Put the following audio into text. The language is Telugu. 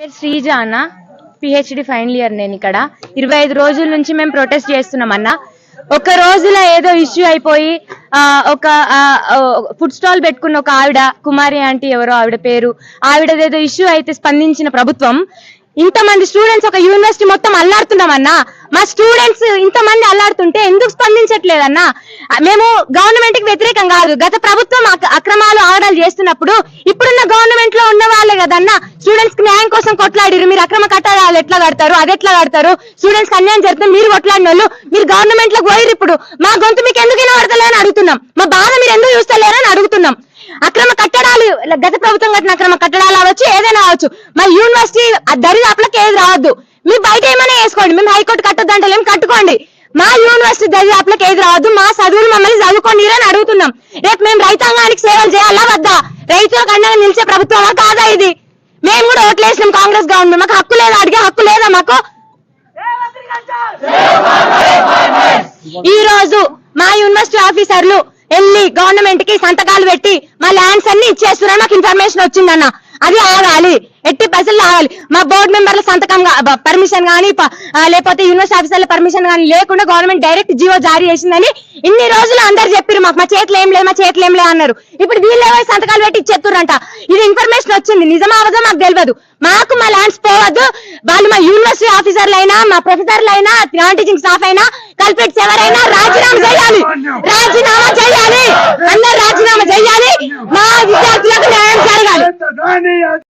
పేరు శ్రీజ అన్న. పిహెచ్డి ఫైనల్ ఇయర్ నేను ఇక్కడ. ఇరవై ఐదు రోజుల నుంచి మేము ప్రొటెస్ట్ చేస్తున్నాం అన్న. ఒక రోజులో ఏదో ఇష్యూ అయిపోయి ఆ, ఒక ఫుడ్ స్టాల్ పెట్టుకున్న ఒక ఆవిడ కుమారి ఆంటీ ఎవరో ఆవిడ పేరు. ఆవిడదేదో ఇష్యూ అయితే స్పందించిన ప్రభుత్వం. ఇంతమంది స్టూడెంట్స్ ఒక యూనివర్సిటీ మొత్తం అల్లాడుతున్నామన్నా మా స్టూడెంట్స్ ఇంతమంది అల్లాడుతుంటే ఎందుకు స్పందించట్లేదన్నా? మేము గవర్నమెంట్కి వ్యతిరేకం కాదు. గత ప్రభుత్వం అక్రమాలు ఆగడాలు చేస్తున్నప్పుడు ఇప్పుడున్న గవర్నమెంట్లో ఉన్న వాళ్ళే కదన్నా? స్టూడెంట్స్కి న్యాయం కోసం కొట్లాడిరు మీరు అక్రమ కట్టడాలు ఎట్లా కడతారు? అది ఎట్లా కడతారు? స్టూడెంట్స్కి అన్యాయం జరిగితే మీరు కొట్లాడిన వాళ్ళు మీరు గవర్నమెంట్లో పోయిరు ఇప్పుడు. మా గొంతు మీకు ఎందుకు వినబడతలేదని అడుగుతున్నాం. మా బాధ మీరు ఎందుకు అక్రమ కట్టడాలు గత ప్రభుత్వం కట్టిన అక్రమ కట్టడాలు అవ్వచ్చు ఏదైనా అవ్వచ్చు. మా యూనివర్సిటీ ఆ దరిదాపులకు ఏది రావద్దు. మీ బయట ఏమైనా వేసుకోండి మేము హైకోర్టు కట్టద్దు అంటే ఏం కట్టుకోండి. మా యూనివర్సిటీ దరిదాపులకు ఏది రావద్దు మా చదువులు మమ్మల్ని చదువుకోండి అని అడుగుతున్నాం. రేపు మేము రైతాంగానికి సేవలు చేయాలా వద్దా? రైతులకు అండగా నిలిచే ప్రభుత్వమా కాదా ఇది? మేము కూడా ఓట్లేసినాం కాంగ్రెస్ గవర్నమెంట్ మాకు హక్కు లేదా? అడిగే హక్కు లేదా మాకు? ఈ రోజు మా యూనివర్సిటీ ఆఫీసర్లు వెళ్ళి గవర్నమెంట్కి సంతకాలు పెట్టి మా ల్యాండ్స్ అన్ని ఇచ్చేస్తున్నారు మాకు ఇన్ఫర్మేషన్ వచ్చిందన్న. అది ఆగాలి. ఎట్టి పైసలు ఆగాలి. మా బోర్డు మెంబర్ల సంతకం పర్మిషన్ కానీ లేకపోతే యూనివర్సిటీ ఆఫీసర్ల పర్మిషన్ కానీ లేకుండా గవర్నమెంట్ డైరెక్ట్ జీవో జారీ చేసిందని ఇన్ని రోజులు అందరు చెప్పారు మాకు. మా చేతులు ఏం లేదు మా చేతులు ఏం లేదు అన్నారు. ఇప్పుడు వీళ్ళే సంతకాలు పెట్టి ఇచ్చేస్తురంట ఇది ఇన్ఫర్మేషన్ వచ్చింది. నిజమా అవదో మాకు తెలియదు. మాకు మా ల్యాండ్స్ పోవద్దు. వాళ్ళు మా యూనివర్సిటీ ఆఫీసర్లు అయినా మా ప్రొఫెసర్లు అయినా నాన్ టీచింగ్ స్టాఫ్ అయినా కల్పెట్స్ ఎవరైనా రాజీనామా చేయాలి. రాజీనామా చేయాలి. అందరు రాజీనామా చేయాలి